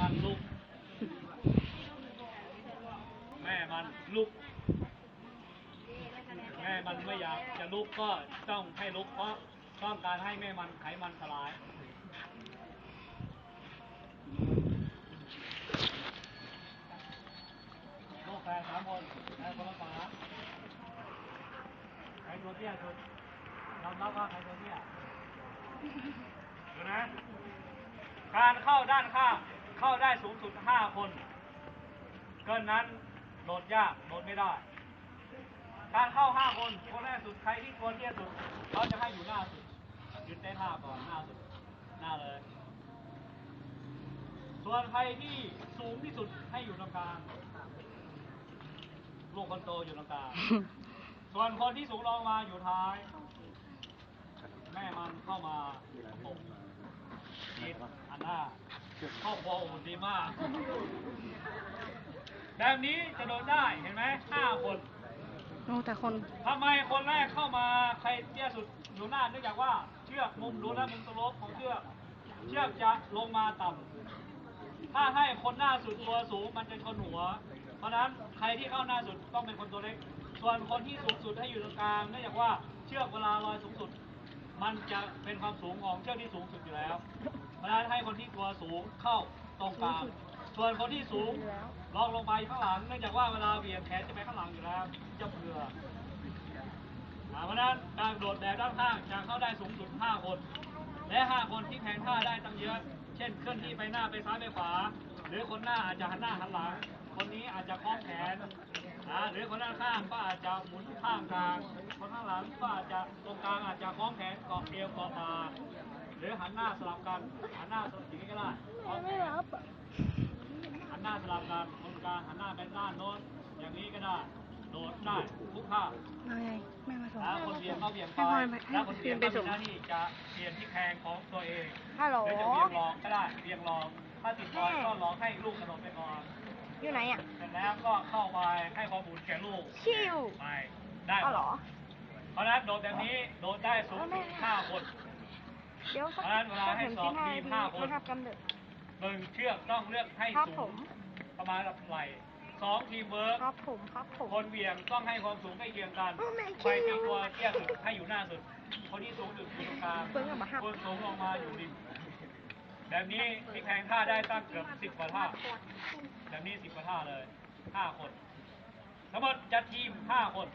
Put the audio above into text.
มันลุก แม่มันลุก แม่มันไม่อยากจะลุกก็ต้องให้ลุกเพราะต้องการให้แม่มันไขมันสลายลูกแฟนสามคนแฟนคนละฝาใครตัวเตี้ยสุดยอมรับว่าใครตัวเตี้ยดูนะ การเข้าด้านข้าง เข้าได้สูงสุดห้าคน เกินนั้นโดดยากโดดไม่ได้ การเข้าห้าคน คนแรกสุดใครที่ตัวเตี้ยสุดเขาจะให้อยู่หน้าสุดยืนเต้นท่าก่อนหน้าสุดหน้าเลย ส่วนใครที่สูงที่สุดให้อยู่ตรงกลางลูกคนโตอยู่ตรงกลางส่วนคนที่สูงรองมาอยู่ท้าย แม่มันเข้ามาปกนิดอัน หน้าครอบครัวอุ่นดีมาก แบบนี้จะโดนได้เห็นไหมห้าคนโอ้แต่คนทำไมคนแรกเข้ามาใครเตี้ยสุดอยู่หน้าเนื่องจากว่าเชือกมุมดูแลวมุมสโลปของเชือกเชือกจะลงมาต่ำถ้าให้คนหน้าสุดตัวสูงมันจะชนหัว เพราะฉะนั้นใครที่เข้าหน้าสุดต้องเป็นคนตัวเล็ก ส่วนคนที่สูงสุดให้อยู่ตรงกลางเนื่องจากว่าเชือกเวลาลอยสูงสุด มันจะเป็นความสูงของเชือกที่สูงสุดอยู่แล้วเพราะฉะนั้นให้คนที่ตัวสูงเข้าตรงกลางส่วนคนที่สูงลองลงไปข้างหลังเนื่องจากว่าเวลาเหวี่ยงแขนจะไปข้างหลังอยู่แล้วจะเผื่อเพราะฉะนั้นการโดดแบบด้านข้างจะเข้าได้สูงสุด 5 คน และ 5 คนที่แทงท่าได้ตั้งเยอะ เช่นเคลื่อนที่ไปหน้าไปซ้ายไปขวา หรือคนหน้าอาจจะหันหน้าหันหลัง คนนี้อาจจะคล้องแขน อ่าหรือคนด้านข้างก็อาจจะหมุนข้างกลาง คนข้างหลังก็อาจจะตรงกลางอาจจะคล้องแขนเกาะเอวเกาะบ่าหรือหันหน้าสลับกันหันหน้าสลับอย่างนี้ก็ได้คล้องแขนหันหน้าสลับกันคนกลางหันหน้าไปด้านโน้นอย่างนี้ก็ได้โดดได้ทุกท่ามาไงแม่มาส่งแล้วคนเบียงก็เบียงไปให้พลอยไปให้แล้วคนเบียงไปก็ส่มีงหน้าที่จะเปลี่ยนที่แพงของตัวเองฮัลโหลหรือจะเบียงรองก็ได้เบียงรองถ้าติดบอลก็รองให้ลูกกระโดดไปก่อนอยู่ไหนอะเสร็จแล้วก็เข้าไป ชิวไปได้อ้าวเหรอ เพราะฉะนั้นโดดแบบนี้โดดได้สูงสุดห้าคน เดี๋ยวสักเพราะฉะนั้นเวลาให้สอบทีมห้าคนนะครับกำเนิด หนึ่งเชือกต้องเลือกให้ครับสูผงม ประมาณระดับไหล่สองทีมเวิร์กครับผมครับผม คนเหวี่ยงต้องให้ความสูงใกล้เคียงกันโอ้แม่ใครที่ตัวเตี้ยสุดให้อยู่หน้าสุด คนที่สูงสุดอยู่ตรงกลางเพิ่งเอามาหักคนสูงลงมาอยู่ริมแบบนี้ที่แข่งท่าได้ตั้งเกือบสิบกว่าท่าแบบนี้สิบกว่าท่าเลยห้าคน ทั้งหมดจะทีม 5 คน